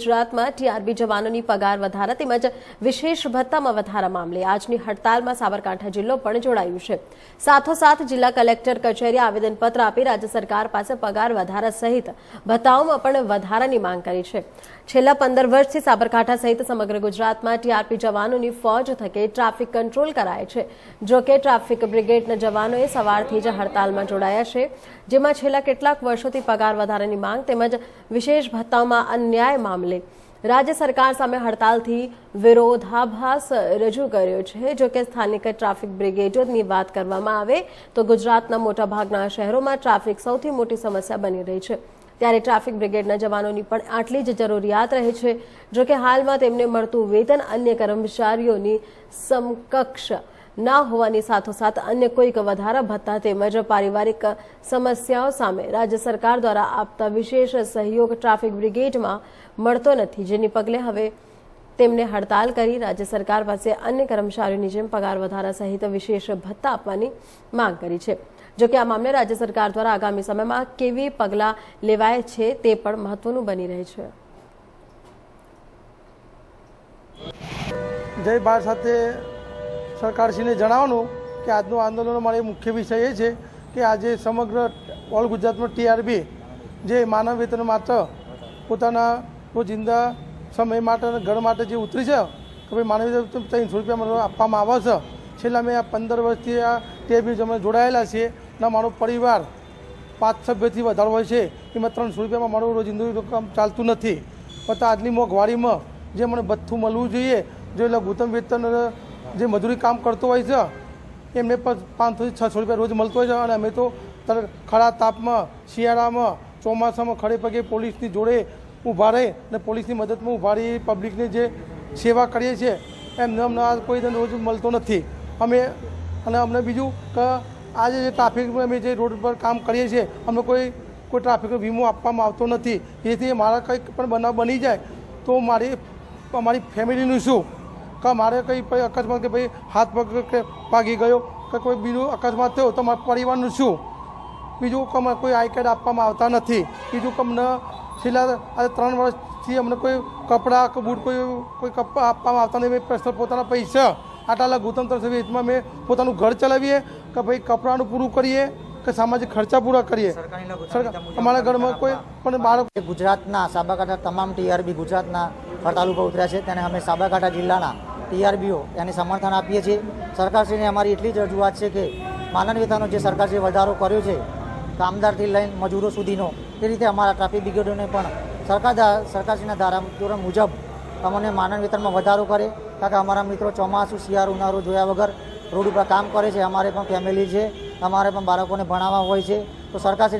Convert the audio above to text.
ગુજરાતમાં ટીઆરબી જવાનોની પગાર વધારા તેમજ વિશેષ ભથ્થામાં વધારા મામલે આજની હડતાલમાં સાબરકાંઠા જિલ્લો પણ જોડાયું છે. સાથોસાથ જિલ્લા કલેક્ટર કચેરીએ આવેદનપત્ર આપી રાજ્ય સરકાર પાસે પગાર વધારા સહિત ભથ્થાઓમાં પણ વધારાની માંગ કરી છે. છેલ્લા પંદર વર્ષથી સાબરકાંઠા સહિત સમગ્ર ગુજરાતમાં ટીઆરપી જવાનોની ફોજ થકે ટ્રાફિક કંટ્રોલ કરાય છે. જો કે ટ્રાફિક બ્રિગેડના જવાનોએ સવારથી જ હડતાલમાં જોડાયા છે, જેમાં છેલ્લા કેટલાક વર્ષોથી પગાર વધારાની માંગ તેમજ વિશેષ ભથ્થામાં અન્યાય મામલે. રાજ્ય સરકાર સામે હડતાલથી વિરોધાભાસ રજૂ કર્યો છે. જો કે સ્થાનિક ટ્રાફિક બ્રિગેડોની વાત કરવામાં આવે, તો ગુજરાતના મોટાભાગના શહેરોમાં ટ્રાફિક સૌથી મોટી સમસ્યા બની રહી છે. ત્યારે ટ્રાફિક બ્રિગેડના જવાનોની પણ આટલી જ જરૂરિયાત રહે છે. જો કે હાલમાં તેમને મળતું વેતન અન્ય કર્મચારીઓની સમકક્ષ ના હોવાની સાથોસાથ અન્ય કોઈક વધારા ભથ્થા તેમજ પારિવારિક સમસ્યાઓ સામે રાજ્ય સરકાર દ્વારા આપતા વિશેષ સહયોગ ટ્રાફિક બ્રિગેડમાં મળતો નથી. જેની પગલે હવે તેમને હડતાલ કરી રાજ્ય સરકાર પાસે અન્ય કર્મચારીઓની જેમ પગાર વધારા સહિત વિશેષ ભથ્થા આપવાની માંગ કરી છે. જોકે આ મામલે રાજ્ય સરકાર દ્વારા આગામી સમયમાં કેવી પગલાં લેવાય છે તે પણ મહત્વનું બની રહે છે. જય ભારત સાથે સરકારશ્રીને જણાવવાનું કે આજનું આંદોલનનો મારો મુખ્ય વિષય એ છે કે આજે સમગ્ર ઓલ ગુજરાતમાં ટીઆરબી જે માનવ વેતન માત્ર પોતાના રોજિંદા સમય માટે અને ઘર માટે જે ઉતરી છે, કે ભાઈ માનવ વેતન ત્રણસો રૂપિયા આપવામાં આવે છે. છેલ્લા મેં આ પંદર વર્ષથી આ ટીઆરબી અમે જોડાયેલા છીએ અને મારો પરિવાર પાંચ સભ્યથી વધારે હોય છે, એમાં ત્રણસો રૂપિયામાં મારું રોજિંદુ કામ ચાલતું નથી. પણ આજની મોંઘવારીમાં જે મને ભથ્થું મળવું જોઈએ, જે લઘુત્તમ વેતન જે મજૂરી કામ કરતો હોય છે, એમને પણ પાંચસોથી છસો રૂપિયા રોજ મળતો હોય છે અને અમે તો ખરા તાપમાં, શિયાળામાં, ચોમાસામાં ખડે પગે પોલીસની જોડે ઊભા રહે અને પોલીસની મદદમાં ઊભા રહી, પબ્લિકની જે સેવા કરીએ છીએ, એમને અમને આ કોઈ રોજ મળતો નથી. અમે, અને અમને બીજું કે આજે જે ટ્રાફિક અમે જે રોડ પર કામ કરીએ છીએ, અમને કોઈ કોઈ ટ્રાફિકનો વીમો આપવામાં આવતો નથી. જેથી મારા કંઈક પણ બનાવ બની જાય, તો મારી, અમારી ફેમિલીનું શું? કે મારે કંઈ અકસ્માત કે ભાઈ હાથ પગ કે ભાગી ગયો કે કોઈ બીજું અકસ્માત થયો તો મારા પરિવારનું શું? બીજું કમ કોઈ આઈ કાર્ડ આપવામાં આવતા નથી. બીજું કે અમને છેલ્લા આજે ત્રણ વર્ષથી અમને કોઈ કપડાં કે બૂટ કોઈ કોઈ કપડાં આપવામાં આવતા નથી. પ્રશ્ન પર્સનલ પોતાના પૈસા આટલા લઘુત્તમ ત્રણસો વીસમાં મેં પોતાનું ઘર ચલાવીએ કે ભાઈ કપડાનું પૂરું કરીએ કે સામાજિક ખર્ચા પૂરા કરીએ. અમારા ઘરમાં કોઈ પણ બાળક ગુજરાતના સાબરકાંઠા તમામ ટીઆરબી ગુજરાતના હડતાલ ઉપર ઉતર્યા છે. તેને અમે સાબરકાંઠા જિલ્લાના ટીઆરબીઓ એને સમર્થન આપીએ છીએ. સરકારશ્રીને અમારી એટલી જ રજૂઆત છે કે માનવ વેતનનો જે સરકારશ્રીએ વધારો કર્યો છે, કામદારથી લઈને મજૂરો સુધીનો તે રીતે અમારા ટ્રાફિક બ્રિગેડોને પણ સરકાર સરકારશ્રીના ધારાધોરણ મુજબ અમને માનવ વેતનમાં વધારો કરે, કારણ કે અમારા મિત્રો ચોમાસું, શિયાળો, ઉનાળો જોયા વગર રોડ ઉપર કામ કરે છે. અમારે પણ ફેમિલી છે, અમારે પણ બાળકોને ભણાવવા હોય છે. તો સરકારશ્રી